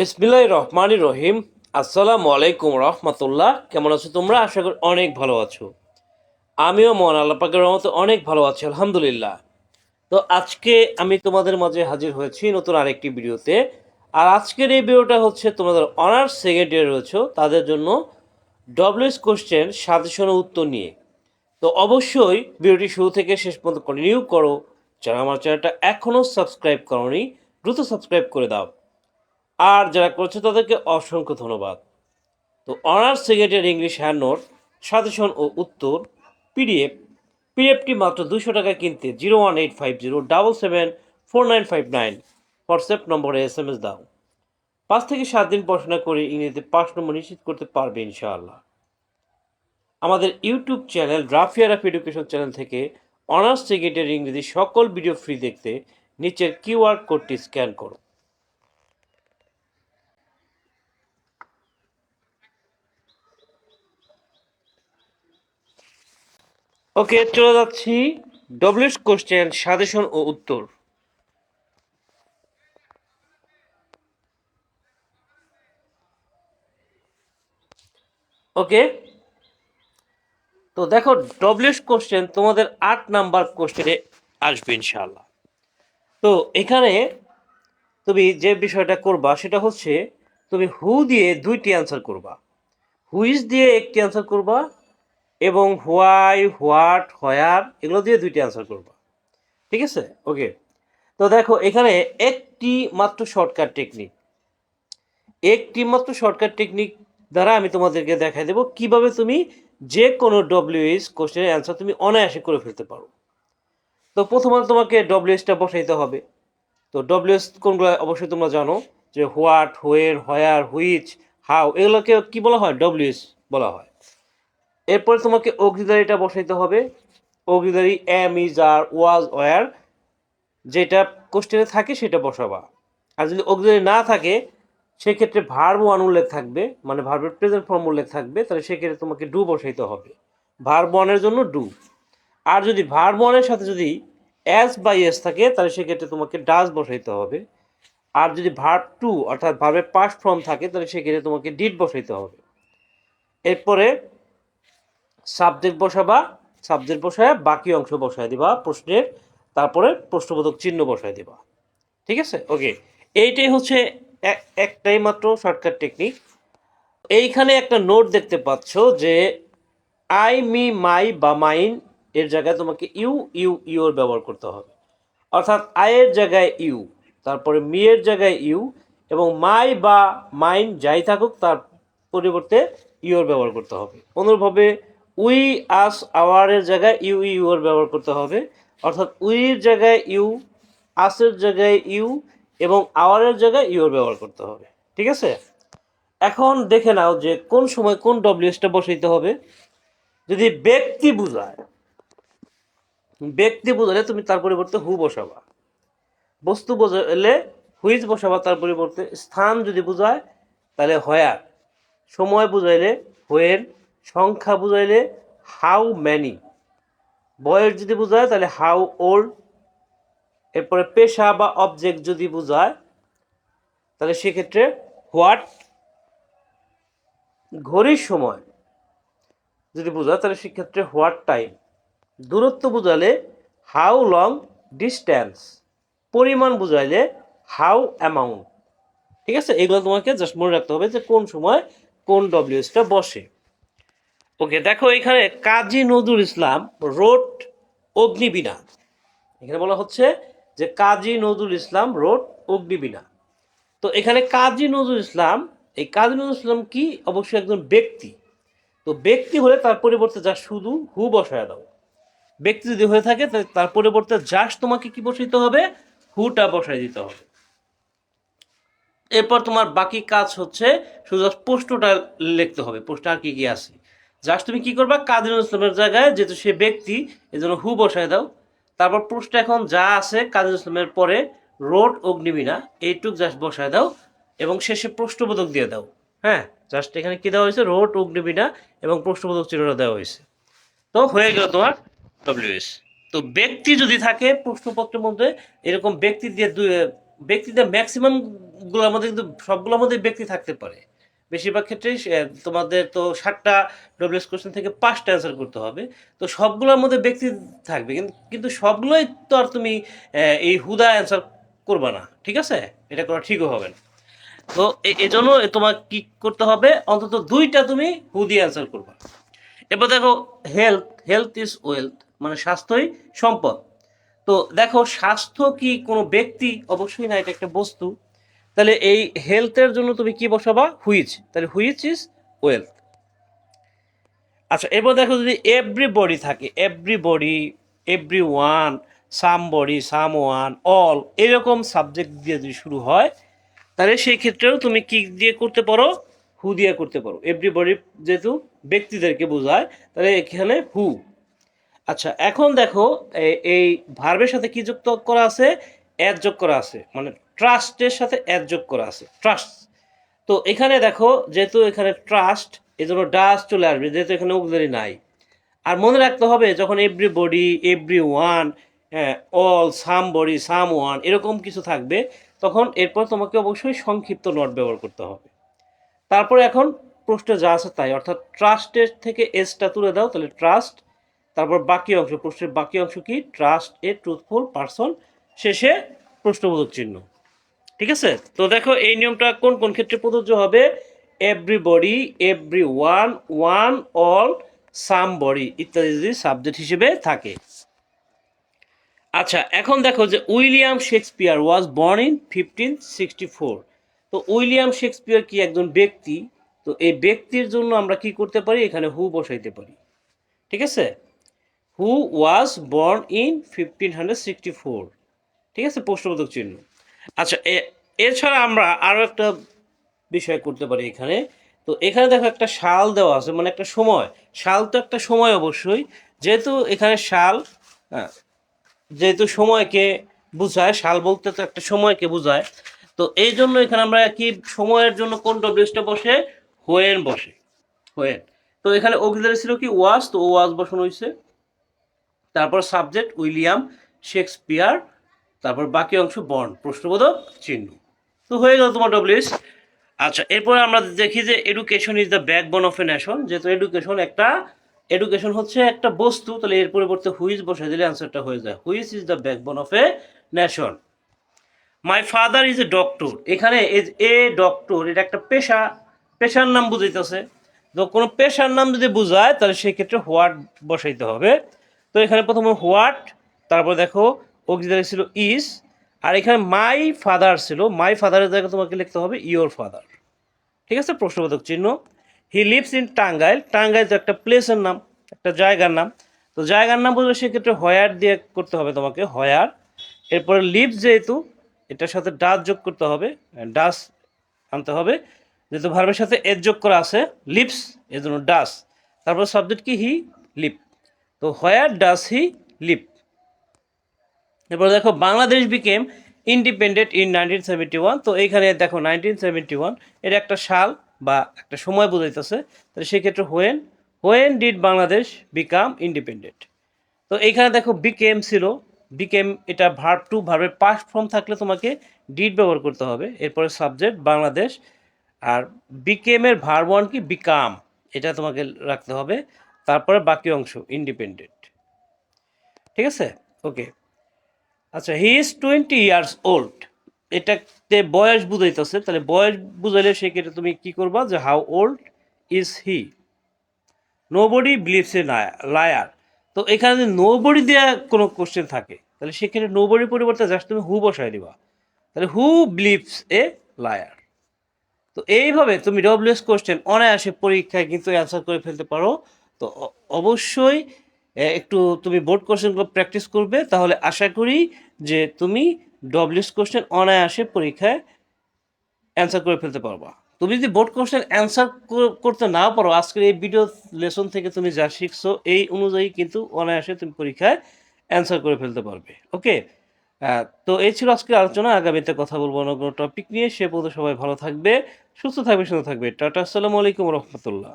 বিসমিল্লাহ রহমান রহিম। আসসালামু আলাইকুম রহমতুল্লাহ। কেমন আছো তোমরা? আশা করি অনেক ভালো আছো। আমিও মন আল্লাহ পাকের রহমতে অনেক ভালো আছি, আলহামদুলিল্লাহ। তো আজকে আমি তোমাদের মাঝে হাজির হয়েছি নতুন আরেকটি ভিডিওতে। আর আজকের এই ভিডিওটা হচ্ছে তোমাদের অনার্স সেকেন্ড ইয়ার রয়েছে, তাদের জন্য ডব্লিউএস কোশ্চেন সাজেশন ও উত্তর নিয়ে। তো অবশ্যই ভিডিওটি শুরু থেকে শেষ পর্যন্ত কন্টিনিউ করো। যারা আমার চ্যানেলটা এখনও সাবস্ক্রাইব করোনি, দ্রুত সাবস্ক্রাইব করে দাও। আর যারা করছে তাদেরকে অসংখ্য ধন্যবাদ। তো honours second year English hand note, suggestion ও উত্তর, পিডিএফ, পিডিএফটি মাত্র দুশো টাকা কিনতে zero one eight five zero double seven four nine five nine WhatsApp নম্বরে এস এম এস দাও। পাঁচ থেকে সাত দিন পড়াশোনা করে ইংরেজিতে পাঁচ নম্বর নিশ্চিত করতে পারবে ইনশাআল্লাহ। আমাদের ইউটিউব চ্যানেল রাফিয়ার অফ এডুকেশন চ্যানেল থেকে অনার্স সেকেন্ড ইয়ার ইংরেজি সকল ভিডিও ফ্রি দেখতে নিচের কিউআর কোডটি স্ক্যান করো। ওকে, চলে যাচ্ছি ডব্লিউস কোশ্চেন সাজেশন ও উত্তর। ওকে, তো দেখো ডব্লিউস কোশ্চেন তোমাদের আট নাম্বার কোশ্চেনে আসবে ইনশাআল্লাহ। তো এখানে তুমি যে বিষয়টা করবা, সেটা হচ্ছে তুমি হু দিয়ে দুইটি অ্যান্সার করবা। হুইজ দিয়ে একটি অ্যান্সার করবা এবং হোয়াই, হোয়াট, হোয়ার, এগুলো দিয়ে দুইটি অ্যান্সার করবা। ঠিক আছে? ওকে তো দেখো, এখানে একটি মাত্র শর্টকাট টেকনিক একটি মাত্র শর্টকাট টেকনিক দ্বারা আমি তোমাদেরকে দেখাই দেবো কীভাবে তুমি যে কোনো ডব্লিউএস কোশ্চেনের অ্যান্সার তুমি অনায়াসে করে ফেলতে পারো। তো প্রথমত তোমাকে ডব্লিউএসটা বসাইতে হবে। তো ডব্লিউএস কোনগুলো অবশ্যই তোমরা জানো? যে what, where, where, which, how, এগুলোকে কি বলা হয়? ডব্লিউএস বলা হয়। এরপরে তোমাকে অগ্রিদারিটা বসাইতে হবে। Auxiliary am is are was were যেটা কোশ্চেনে থাকে সেটা বসাবা। আর যদি অগ্রিদারি না থাকে, সেক্ষেত্রে ভার্ব ওয়ান উল্লেখ থাকবে মানে ভার্বের প্রেজেন্ট ফর্ম উল্লেখ থাকবে, তাহলে সেক্ষেত্রে তোমাকে ডু বসাইতে হবে। ভার্ব ওয়ানের জন্য ডু আর যদি ভার্ব ওয়ানের সাথে যদি অ্যাস বাই এস থাকে, তাহলে সেক্ষেত্রে তোমাকে ডাস বসাইতে হবে। আর যদি ভার্ব টু অর্থাৎ ভার্বের পাস্ট ফর্ম থাকে, তাহলে সেক্ষেত্রে তোমাকে ডিড বসাইতে হবে। এরপরে সাবজেক্ট বসাবা সাবজেক্ট বসায়, বাকি অংশ বসায় দিবা প্রশ্নের, তারপরে প্রশ্নবোধক চিহ্ন বসায় দিবা। ঠিক আছে? ওকে এইটাই হচ্ছে এক- একটাই মাত্র শর্টকাট টেকনিক এইখানে একটা নোট দেখতে পাচ্ছ যে আই মি মাই বা মাইন এর জায়গায় তোমাকে ইউ ইউ ইউর ব্যবহার করতে হবে। অর্থাৎ আয়ের জায়গায় ইউ তারপরে মি এর জায়গায় ইউ এবং মাই বা মাইন যাই থাকুক তার পরিবর্তে ইউর ব্যবহার করতে হবে। অনুরূপভাবে উই আস আওয়ারের জায়গায় ইউ ইউর ব্যবহার করতে হবে। অর্থাৎ উইয়ের জায়গায় ইউ আসের জায়গায় ইউ এবং আওয়ারের জায়গায় ইউর ব্যবহার করতে হবে। ঠিক আছে? এখন দেখে নাও যে কোন সময় কোন ডব্লিউএসটা বসাইতে হবে। যদি ব্যক্তি বোঝায়, ব্যক্তি বোঝালে তুমি তার পরিবর্তে হু বসাবা। বস্তু বোঝালে হুইজ বসাবা, তার পরিবর্তে স্থান যদি বোঝায়, তাহলে হয়ার সময় বুঝাইলে হোয়ের সংখ্যা বুঝাইলে হাউ ম্যানি বয়স যদি বোঝায়, তাহলে হাউ ওল্ড এরপরে পেশা বা অবজেক্ট যদি বোঝায়, তাহলে সেক্ষেত্রে হোয়াট ঘড়ির সময় যদি বোঝায়, তাহলে সেক্ষেত্রে হোয়াট টাইম দূরত্ব বোঝালে হাউ লং ডিস্ট্যান্স পরিমাণ বুঝাইলে হাউ অ্যামাউন্ট ঠিক আছে? এগুলো তোমাকে জাস্ট মনে রাখতে হবে যে কোন সময় কোন ডব্লিউএসটা বসে। ওকে, দেখো এখানে কাজী নজরুল ইসলাম রোড অগ্নিবীণা। এখানে বলা হচ্ছে যে কাজী নজরুল ইসলাম রোড অগ্নিবীণা। তো এখানে কাজী নজরুল ইসলাম, এই কাজী নজরুল ইসলাম কি? অবশ্যই একজন ব্যক্তি। তো ব্যক্তি হলে তার পরিবর্তে যা শুধু হু বসায় দাও। ব্যক্তি যদি হয়ে থাকে তার পরিবর্তে জাস্ট তোমাকে কি বসাইতে হবে? হুটা বসাই দিতে হবে। এরপর তোমার বাকি কাজ হচ্ছে শুধু প্রশ্নটা লিখতে হবে। প্রশ্ন আর কি কি আছে? জাস্ট তুমি কি করবা? নজরুল ইসলামের জায়গায় যেহেতু সে ব্যক্তি, এজন্য হু বসায় দাও। তারপর প্রশ্ন এখন যা আছে নজরুল ইসলামের পরে রোড অগ্নিবীণা, এইটুক জাস্ট বসায় দাও এবং শেষে প্রশ্নবোধক দিয়ে দাও। হ্যাঁ জাস্ট এখানে কি দেওয়া হয়েছে? রোড অগ্নিবীণা এবং প্রশ্নবোধক চিহ্নটা দেওয়া হয়েছে। তো হয়ে গেল তোমার ডব্লিউএস তো ব্যক্তি যদি থাকে প্রশ্নপত্রের মধ্যে, এরকম ব্যক্তি দিয়ে ব্যক্তিদের ম্যাক্সিমামগুলোর মধ্যে কিন্তু সবগুলোর মধ্যে ব্যক্তি থাকতে পারে। বেশিরভাগ ক্ষেত্রেই তোমাদের তো ষাটটা ডব্লিউএস কোশ্চেন থেকে পাঁচটা অ্যান্সার করতে হবে। তো সবগুলোর মধ্যে ব্যক্তি থাকবে, কিন্তু কিন্তু সবগুলোই তো আর তুমি এই হুদা অ্যান্সার করবে না, ঠিক আছে? এটা করা ঠিকও হবে না। তো এজন্য তোমার কি করতে হবে? অন্তত দুইটা তুমি হুদি অ্যান্সার করবা। এবার দেখো হেলথ হেলথ ইজ ওয়েলথ মানে স্বাস্থ্যই সম্পদ। তো দেখো, স্বাস্থ্য কি কোনো ব্যক্তি? অবশ্যই না, এটা একটা বস্তু। তাহলে এই হেলথের জন্য তুমি কি বসাবা? হুইচ তাহলে হুইচ ইজ ওয়েলথ আচ্ছা এবার দেখো যদি এভরি বডি থাকে everybody everyone somebody someone all এরকম সাবজেক্ট দিয়ে যদি শুরু হয়, তাহলে সেই ক্ষেত্রেও তুমি কি দিয়ে করতে পারো? হু দিয়ে করতে পারো। এভরিবডি যেহেতু ব্যক্তিদেরকে বোঝায়, তাহলে এখানে হু আচ্ছা এখন দেখো এই ভার্বের সাথে কি যুক্ত করা আছে? অ্যাড যোগ করা আছে। মানে ট্রাস্টের সাথে অ্যাড যোগ করা আছে, ট্রাস্ট। তো এখানে দেখো, যেহেতু এখানে ট্রাস্ট এই জন্য ডাস চলে আসবে, যেহেতু এখানে উগদারি নাই। আর মনে রাখতে হবে, যখন everybody everyone all somebody someone এরকম কিছু থাকবে, তখন এরপর তোমাকে অবশ্যই সংক্ষিপ্ত নোট ব্যবহার করতে হবে। তারপরে এখন প্রশ্নে যা আছে তাই, অর্থাৎ ট্রাস্টের থেকে এসটা তুলে দাও, তাহলে ট্রাস্ট, তারপর বাকি অংশ, প্রশ্নের বাকি অংশ কি? ট্রাস্ট এ ট্রুথফুল পারসন শেষে প্রশ্নবোধক চিহ্ন। ঠিক আছে? তো দেখো, এই নিয়মটা কোন কোন ক্ষেত্রে প্রযোজ্য হবে? Everybody everyone one all somebody ইত্যাদি যদি সাবজেক্ট হিসেবে থাকে। আচ্ছা এখন দেখো যে William Shakespeare was born in fifteen sixty four তো উইলিয়াম শেক্সপিয়ার কি একজন ব্যক্তি? তো এই ব্যক্তির জন্য আমরা কি করতে পারি? এখানে হু বসাইতে পারি। ঠিক আছে? Who was born in fifteen hundred sixty four ঠিক আছে? প্রশ্নবোধক চিহ্ন। আচ্ছা এছাড়া আমরা আরও একটা বিষয় করতে পারি এখানে। তো এখানে দেখো একটা শাল দেওয়া আছে মানে একটা সময়। শাল তো একটা সময় অবশ্যই। যেহেতু এখানে শাল হ্যাঁ, যেহেতু সময়কে বোঝায় শাল বলতে তো একটা সময়কে বোঝায়। তো এই জন্য এখানে আমরা কি সময়ের জন্য কোন ডব্লিউসটা বসে? হোয়েন বসে। হোয়েন। তো এখানে অগ্নিদারি ছিল কি? ওয়াজ তো ওয়াজ বসানো হয়েছে তারপর সাবজেক্ট উইলিয়াম শেক্সপিয়ার। তারপর বাকি অংশ বর্ণ প্রশ্নবোধক চিহ্ন। তো হয়ে গেল তোমার ডব্লিউএস আচ্ছা এরপরে আমরা দেখি যে education is the backbone of a nation যেহেতু এডুকেশন একটা এডুকেশন হচ্ছে একটা বস্তু, তাহলে এর পরিবর্তে হুইজ বসে দিলে অ্যান্সারটা হয়ে যায়। Which is is the backbone of a nation my father is a doctor এখানে এ ডক্টর এটা একটা পেশা, পেশার নাম বুঝাইতেছে। তো কোনো পেশার নাম যদি বোঝায়, তাহলে সেই ক্ষেত্রে হোয়াট বসাইতে হবে। তো এখানে প্রথমে হোয়াট তারপর দেখো অক্সিলারি ছিল? ইজ আর এখানে মাই ফাদার ছিল। মাই ফাদারের জায়গায় তোমাকে লিখতে হবে ইওর ফাদার ঠিক আছে? প্রশ্নবোধক চিহ্ন। He lives in Tangail Tangail তো একটা প্লেসের নাম, একটা জায়গার নাম। তো জায়গার নাম বললে সেক্ষেত্রে হয়ার দিয়ে করতে হবে তোমাকে। হয়ার এরপরে লিভস যেহেতু, এটার সাথে ডাস যোগ করতে হবে। ডাস আনতে হবে। যেহেতু ভার্বের সাথে এর যোগ করা আছে লিপস এর জন্য ডাস তারপর সাবজেক্ট কি? হি লিপ তো হোয়ার ডাস হি লিপ এরপর দেখো, Bangladesh became independent in nineteen seventy one তো এইখানে দেখো নাইনটিন সেভেন্টি ওয়ান এটা একটা সাল বা একটা সময় বোঝাইতেছে। তাহলে সেক্ষেত্রে when when did Bangladesh become independent তো এইখানে দেখো বিকেম ছিল। বিকেম এটা ভার্ব টু ভার্বের পাস্ট ফর্ম থাকলে তোমাকে ডিড ব্যবহার করতে হবে। এরপরে সাবজেক্ট বাংলাদেশ। আর বিকেমের ভার্ব ওয়ান কি? বিকাম এটা তোমাকে রাখতে হবে। তারপরে বাকি অংশ ইন্ডিপেন্ডেন্ট ঠিক আছে? ওকে আচ্ছা he is twenty years old এটাতে বয়স বুঝাইতেছে, তাহলে বয়স বুঝাইলে সেক্ষেত্রে তুমি কি করবা যে how old is he nobody believes a liar তো এখানে যদি নো বডি দেওয়া কোনো কোশ্চেন থাকে, তাহলে সেক্ষেত্রে নো বডির পরিবর্তে জাস্ট তুমি হু বসাই দিবা। তাহলে হু বিলিভস এ লায়ার তো এইভাবে তুমি ডব্লিউএস কোশ্চেন অনায়াসে পরীক্ষায় কিন্তু অ্যান্সার করে ফেলতে পারো। তো অবশ্যই একটু তুমি বোর্ড কোশ্চেনগুলো প্র্যাকটিস করবে, তাহলে আশা করি যে তুমি ডব্লিউএস কোশ্চেন অনায়াসে পরীক্ষায় অ্যান্সার করে ফেলতে পারবা। তুমি যদি বোর্ড কোশ্চেন অ্যান্সার করতে না পারো, আজকের এই ভিডিও লেসন থেকে তুমি যা শিখছো, এই অনুযায়ী কিন্তু অনায়াসে তুমি পরীক্ষায় অ্যান্সার করে ফেলতে পারবে ওকে তো এই ছিল আজকের আলোচনা, আগামীতে কথা বলব অন্য কোনো টপিক নিয়ে, সে পর্যন্ত সবাই ভালো থাকবে, সুস্থ থাকবে সুস্থ থাকবে। টাটা, আসসালামু আলাইকুম রহমতুল্লাহ।